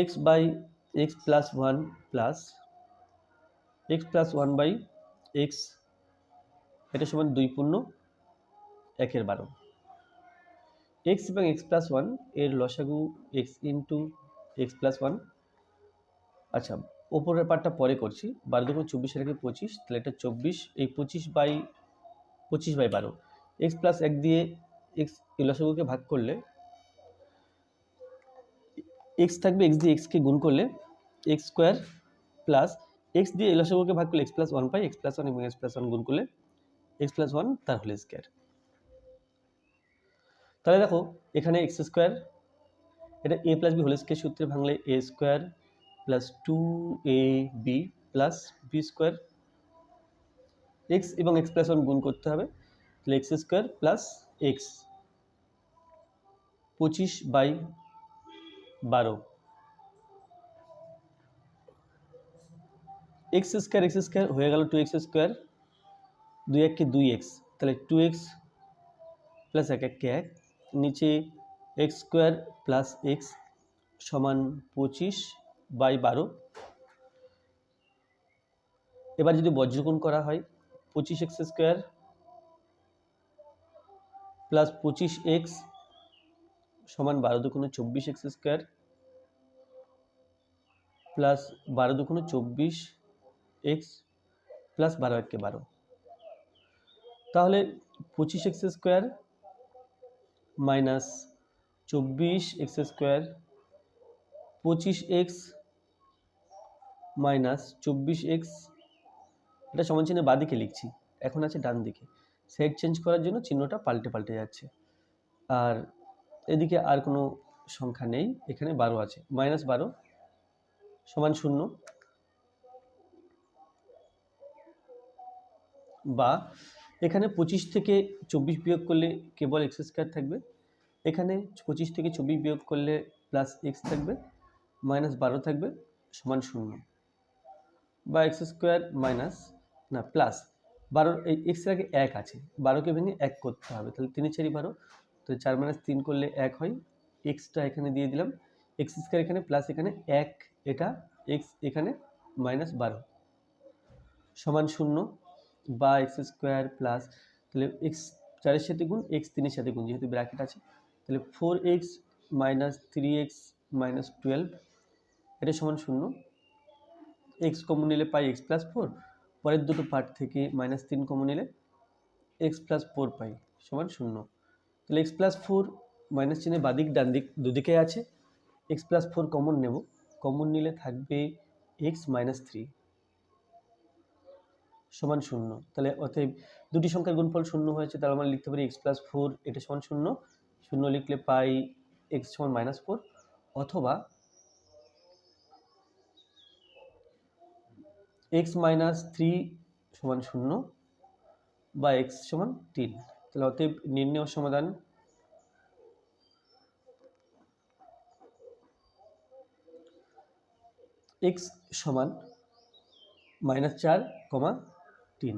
X by x plus one plus x plus one by x এটা সমান দুই পূর্ণ একের বারো। এক্স এবং এক্স প্লাস ওয়ানের লসাগু x into x plus one আচ্ছা ওপরের পার্টটা পরে করছি। বারো দুগুণ চব্বিশের আগে পঁচিশ, তাহলে এটা চব্বিশ, এই পঁচিশ বাই পঁচিশ বাই বারো। এক্স প্লাস এক দিয়ে এক্স লসাগুকে ভাগ করলে এক্স থাকবে এক্স দিয়ে এক্সকে গুণ করলে এক্স স্কোয়ার প্লাস এক্স দিয়ে এই লসাগুকে ভাগ করলে এক্স প্লাস ওয়ান পাই এক্স প্লাস ওয়ান এবং এক্স প্লাস ওয়ান গুণ করলে এক্স প্লাস ওয়ান তার হোল স্কোয়ার তাহলে দেখো, এখানে এক্স স্কোয়ার এটা a plus b whole square সূত্রে ভাঙলে a square plus two a b plus b square x এবং এক্স প্লাস ওয়ান গুণ করতে হবে, তাহলে এক্স স্কোয়ার প্লাস এক্স পঁচিশ বাই বারো। এক্স স্কোয়ার এক্স স্কোয়ার হয়ে গেল টু এক্স স্কোয়ার। দুই এককে দুই এক্স? তাহলে টু এক্স প্লাস এক এককে এক। নিচে এক্স স্কোয়ার প্লাস এক্স সমান পঁচিশ বাই বারো। এবার যদি বজ্রগুণ করা হয়, পঁচিশ এক্স স্কোয়ার প্লাস পঁচিশ এক্স সমান বারো দুগুণে চব্বিশ এক্স স্কোয়ার প্লাস বারো দুগুণে চব্বিশ এক্স প্লাস বারো একে বারো। তাহলে পঁচিশ এক্স স্কোয়ার মাইনাস চব্বিশ এক্স স্কোয়ার পঁচিশ এক্স মাইনাস চব্বিশ এক্স। এটা সমান চিহ্নে বাদিকে লিখছি, এখন আছে ডান দিকে। সাইড চেঞ্জ করার জন্য চিহ্নটা পাল্টে পাল্টে যাচ্ছে। আর এদিকে আর কোনো সংখ্যা নেই, এখানে বারো আছে, মাইনাস বারো সমান শূন্য। বা এখানে পঁচিশ থেকে চব্বিশ বিয়োগ করলে কেবল এক্স স্কোয়ার থাকবে, এখানে পঁচিশ থেকে চব্বিশ বিয়োগ করলে প্লাস এক্স থাকবে মাইনাস বারো থাকবে, সমান শূন্য। বা এক্স স্কোয়ার মাইনাস না প্লাস বারো এই এক্সের আগে এক আছে, বারোকে ভেঙে এক করতে হবে, তাহলে তিনে চারি বারো তো চার মাইনাস তিন করলে এক হয়। এক্সটা এখানে দিয়ে দিলাম। এক্স স্কোয়ার এখানে প্লাস এখানে এক, এটা এক্স এখানে মাইনাস বারো। সমান শূন্য বা এক্স স্কোয়ার প্লাস তাহলে এক্স চারের সাথে গুণ এক্স তিনের সাথে গুণ, যেহেতু ব্র্যাকেট আছে। তাহলে four x minus three x minus twelve এটা সমান শূন্য। এক্স কমন নিলে পাই এক্স প্লাস ফোর পরের দুটো পার্ট থেকে মাইনাস তিন কমন নিলে এক্স প্লাস ফোর পাই, সমান শূন্য। তাহলে এক্স প্লাস ফোর মাইনাস চিহ্নে বাদিক ডান দিক দুদিকে আছে। এক্স প্লাস ফোর কমন নেব। কমন নিলে থাকবে এক্স মাইনাস থ্রি সমান শূন্য। তাহলে অতএব দুটি সংখ্যার গুণফল শূন্য হয়েছে, তার আমরা লিখতে পারি এক্স প্লাস ফোর এটা সমান শূন্য। শূন্য লিখলে পাই এক্স সমান মাইনাস ফোর অথবা এক্স মাইনাস থ্রি সমান শূন্য বা এক্স সমান তিন। তাহলে অতএব নির্ণয় সমাধান। এক্স সমান মাইনাস চার কমা তিন।